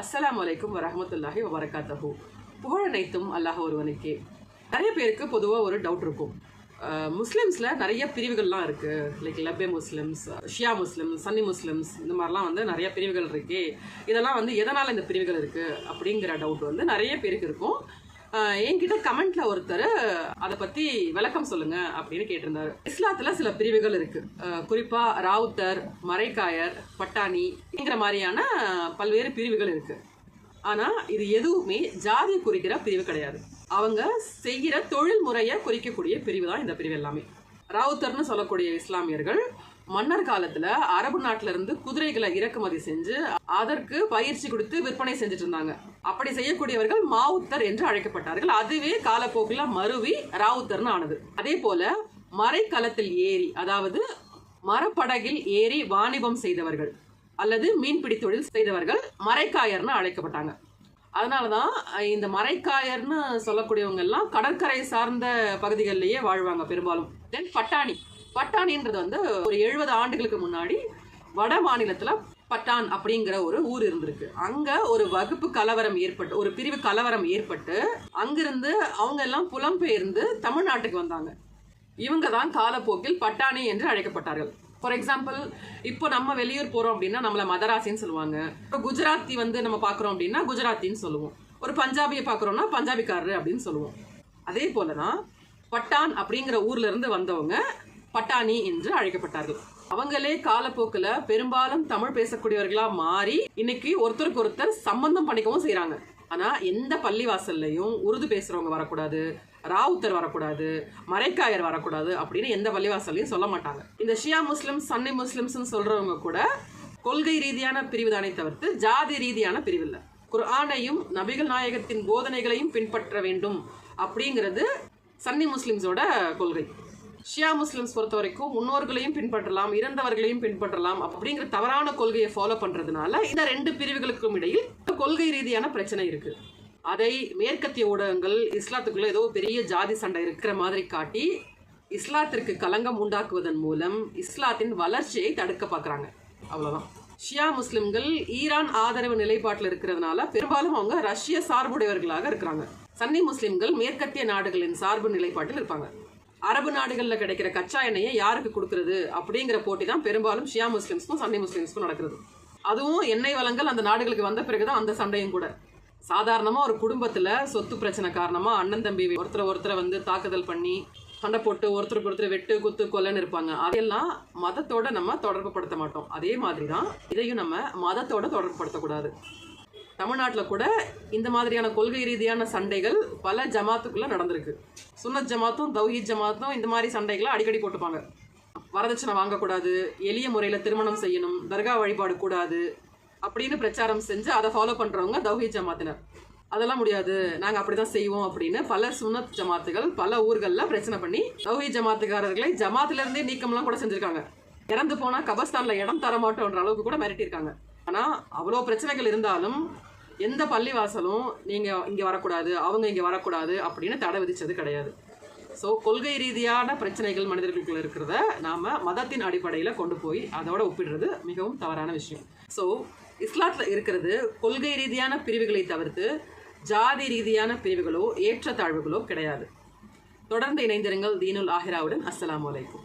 அஸ்ஸலாமு அலைக்கும் வரமத்துல்லாஹி வரகாத்தஹூ புகழ் அனைத்தும் அல்லாஹ் ஒருவனுக்கே. நிறைய பேருக்கு பொதுவாக ஒரு டவுட் இருக்கும். முஸ்லீம்ஸில் முஸ்லிம்ஸில் நிறைய பிரிவுகள்லாம் இருக்குது like லப்பே Muslims Shia Muslims Sunni Muslims இந்த மாதிரிலாம் வந்து நிறைய பிரிவுகள் இருக்கே. இதெல்லாம் வந்து எதனால் இந்த பிரிவுகள் இருக்குது அப்படிங்கிற டவுட் வந்து நிறைய பேருக்கு இருக்கும். என்கிட்ட கமெண்ட்ல ஒருத்தர் அதை பத்தி விளக்கம் சொல்லுங்க அப்படின்னு கேட்டிருந்தாரு. இஸ்லாத்துல சில பிரிவுகள் இருக்கு. குறிப்பா ராவுத்தர் மரைக்காயர் பட்டாணி மாதிரியான பல்வேறு பிரிவுகள் இருக்கு. ஆனா இது எதுவுமே ஜாதி குறிக்கிற பிரிவு கிடையாது. அவங்க செய்கிற தொழில் முறையை குறிக்கக்கூடிய பிரிவு தான் இந்த பிரிவு எல்லாமே. ராவுத்தர்னு சொல்லக்கூடிய இஸ்லாமியர்கள் மன்னர் காலத்துல அரபு நாட்டுல இருந்து குதிரைகளை இறக்குமதி செஞ்சு அதற்கு பயிற்சி கொடுத்து விற்பனை செஞ்சுட்டு இருந்தாங்க. அப்படி செய்யக்கூடியவர்கள் மாவுத்தர் என்று அழைக்கப்பட்டார்கள். அதுவே காலப்போக்கில் மருவி ராவுத்தர்னு ஆனது. அதே போல மறைக்களத்தில் ஏறி அதாவது மரப்படகில் ஏறி வாணிபம் செய்தவர்கள் அல்லது மீன்பிடி தொழில் செய்தவர்கள் மரைக்காயர்னு அழைக்கப்பட்டாங்க. அதனால தான் இந்த மரைக்காயர்னு சொல்லக்கூடியவங்க எல்லாம் கடற்கரை சார்ந்த பகுதிகளிலேயே வாழ்வாங்க பெரும்பாலும். தென் பட்டாணி. பட்டாணின்றது வந்து ஒரு எழுபது ஆண்டுகளுக்கு முன்னாடி வட மாநிலத்தில் பட்டான் அப்படிங்கிற ஒரு ஊர் இருந்திருக்கு. அங்க ஒரு வகுப்பு கலவரம் ஏற்பட்டு ஒரு பிரிவு கலவரம் ஏற்பட்டு அங்கிருந்து அவங்க எல்லாம் புலம்பெயர்ந்து தமிழ்நாட்டுக்கு வந்தாங்க. இவங்க தான் காலப்போக்கில் பட்டாணி என்று அழைக்கப்பட்டார்கள். ஃபார் எக்ஸாம்பிள் இப்போ நம்ம வெளியூர் போகிறோம் அப்படின்னா நம்மளை மதராசின்னு சொல்லுவாங்க. இப்போ குஜராத்தி வந்து நம்ம பார்க்குறோம் அப்படின்னா குஜராத்தின்னு சொல்லுவோம். ஒரு பஞ்சாபியை பார்க்குறோம்னா பஞ்சாபிக்காரரு அப்படின்னு சொல்லுவோம். அதே போல தான் பட்டான் அப்படிங்கிற ஊர்லேருந்து வந்தவங்க பட்டாணி என்று அழைக்கப்பட்டார்கள். அவங்களே காலப்போக்கில் பெரும்பாலும் தமிழ் பேசக்கூடியவர்களாக மாறி இன்னைக்கு ஒருத்தருக்கு ஒருத்தர் சம்பந்தம் பண்ணிக்கவும் செய்கிறாங்க ஆனா எந்த பள்ளிவாசல்லையும் உருது பேசுறவங்க வரக்கூடாது ராவுத்தர் வரக்கூடாது மரைக்காயர் வரக்கூடாது அப்படின்னு எந்த பள்ளிவாசல்லையும் சொல்ல மாட்டாங்க. இந்த ஷியா முஸ்லிம்ஸ் சன்னி முஸ்லிம்ஸ்னு சொல்றவங்க கூட கொள்கை ரீதியான பிரிவு தானே தவிர்த்து ஜாதி ரீதியான பிரிவு இல்லை. குர்ஆனையும் நபிகள் நாயகத்தின் போதனைகளையும் பின்பற்ற வேண்டும் அப்படிங்கிறது சன்னி முஸ்லிம்ஸோட கொள்கை. ஷியா முஸ்லிம்ஸ் பொறுத்த வரைக்கும் முன்னோர்களையும் பின்பற்றலாம் இறந்தவர்களையும் பின்பற்றலாம் அப்படிங்கிற தவறான கொள்கையை ஃபாலோ பண்றதுனால இந்த ரெண்டு பிரிவுகளுக்கும் இடையில் கொள்கை ரீதியான பிரச்சனை இருக்கு. அதை மேற்கத்திய ஊடகங்கள் இஸ்லாத்துக்குள்ள ஏதோ பெரிய ஜாதி சண்டை இருக்கிற மாதிரி காட்டி இஸ்லாத்திற்கு களங்கம் உண்டாக்குவதன் மூலம் இஸ்லாத்தின் வளர்ச்சியை தடுக்க பார்க்குறாங்க. அவ்வளோதான் ஷியா முஸ்லிம்கள் ஈரான் ஆதரவு நிலைப்பாட்டில் இருக்கிறதுனால பெரும்பாலும் அவங்க ரஷ்ய சார்புடையவர்களாக இருக்கிறாங்க. சன்னி முஸ்லிம்கள் மேற்கத்திய நாடுகளின் சார்பு நிலைப்பாட்டில் இருப்பாங்க. அரபு நாடுகளில் கிடைக்கிற கச்சா எண்ணெயை யாருக்கு கொடுக்கறது? அப்படிங்கிற போட்டி தான் பெரும்பாலும் ஷியா முஸ்லிம்ஸ்க்கும் சன்னி முஸ்லிம்ஸ்க்கும் நடக்கிறது. அதுவும் எண்ணெய் வளங்கள் அந்த நாடுகளுக்கு வந்த பிறகுதான் அந்த சண்டையும் கூட. சாதாரணமாக ஒரு குடும்பத்தில் சொத்து பிரச்சனை காரணமாக அண்ணன் தம்பி ஒருத்தர் ஒருத்தரை வந்து தாக்குதல் பண்ணி சண்டை போட்டு ஒருத்தருக்கு ஒருத்தர் வெட்டு குத்து கொல்லன்னு இருப்பாங்க. அதெல்லாம் மதத்தோட நம்ம தொடர்பு படுத்த மாட்டோம். அதே மாதிரி தான் இதையும் நம்ம மதத்தோட தொடர்பு படுத்தக்கூடாது தமிழ்நாட்டில் கூட இந்த மாதிரியான கொள்கை ரீதியான சண்டைகள் பல ஜமாத்துக்குள்ளே நடந்திருக்கு. சுன்னத் ஜமாத்தும் தௌஹீத் ஜமாத்தும் இந்த மாதிரி சண்டைகளை அடிக்கடி போட்டுப்பாங்க. வரதட்சணை வாங்கக்கூடாது எளிய முறையில் திருமணம் செய்யணும் தர்கா வழிபாடு கூடாது அப்படின்னு பிரச்சாரம் செஞ்சு அதை ஃபாலோ பண்ணுறவங்க தௌஹீத் ஜமாத்தினர். அதெல்லாம் முடியாது. நாங்கள் அப்படி தான் செய்வோம் அப்படின்னு பல சுன்னத் ஜமாத்துகள் பல ஊர்களில் பிரச்சனை பண்ணி தௌஹீத் ஜமாத்துக்காரர்களை ஜமாத்திலேருந்தே நீக்கம்லாம் கூட செஞ்சுருக்காங்க. இறந்து போனால் கபஸ்தானில் இடம் தர மாட்டோன்ற அளவுக்கு கூட மிரட்டியிருக்காங்க. ஆனால் அவ்வளோ பிரச்சனைகள் இருந்தாலும் எந்த பள்ளிவாசலும் நீங்கள் இங்கே வரக்கூடாது அவங்க இங்கே வரக்கூடாது அப்படின்னு தடை விதித்தது கிடையாது. ஸோ கொள்கை ரீதியான பிரச்சனைகள் மனிதர்களுக்குள்ள இருக்கிறத நாம் மதத்தின் அடிப்படையில் கொண்டு போய் அதோட ஒப்பிடுறது மிகவும் தவறான விஷயம். ஸோ இஸ்லாத்தில் இருக்கிறது கொள்கை ரீதியான பிரிவுகளை தவிர்த்து ஜாதி ரீதியான பிரிவுகளோ ஏற்றத்தாழ்வுகளோ கிடையாது. தொடர்ந்து இணைந்திருங்கள் தீனுல் ஆஹிராவுடன். அஸ்லாம் அலைக்கும்.